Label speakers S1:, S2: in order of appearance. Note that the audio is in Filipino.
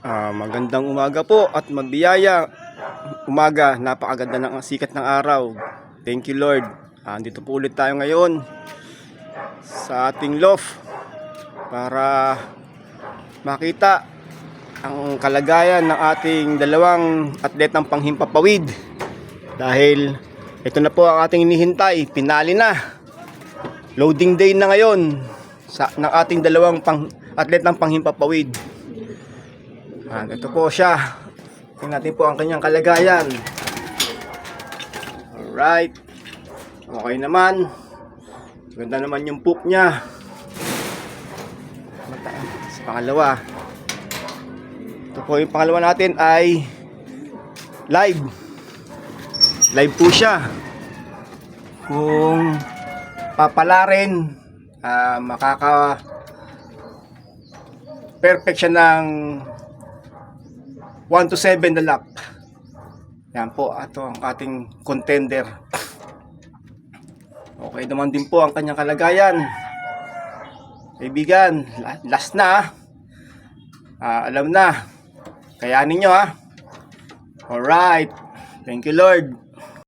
S1: Ah, magandang umaga po at mabiyaya umaga. Napakaganda ng sikat ng araw. Thank you Lord. Ah, Andito po ulit tayo ngayon sa ating loft para makita ang kalagayan ng ating dalawang atletang panghimpapawid. Dahil ito na po ang ating inihintay. Pinali na. Loading day na ngayon sa ng ating dalawang pang atletang panghimpapawid. Ah, ito po siya. Tingnan natin po ang kanyang kalagayan. Alright. Okay naman. Ganda naman yung poop niya. Sa pangalawa. Ito po yung pangalawa natin ay live. Live po siya. Kung papalarin, ah, makaka perfect siya ng 1 to 7 na lap. Yan po, ito ang ating contender. Okay naman din po ang kanyang kalagayan. Kaibigan, la- last na. Ah, alam na. Kayanin nyo ah. Alright. Thank you Lord.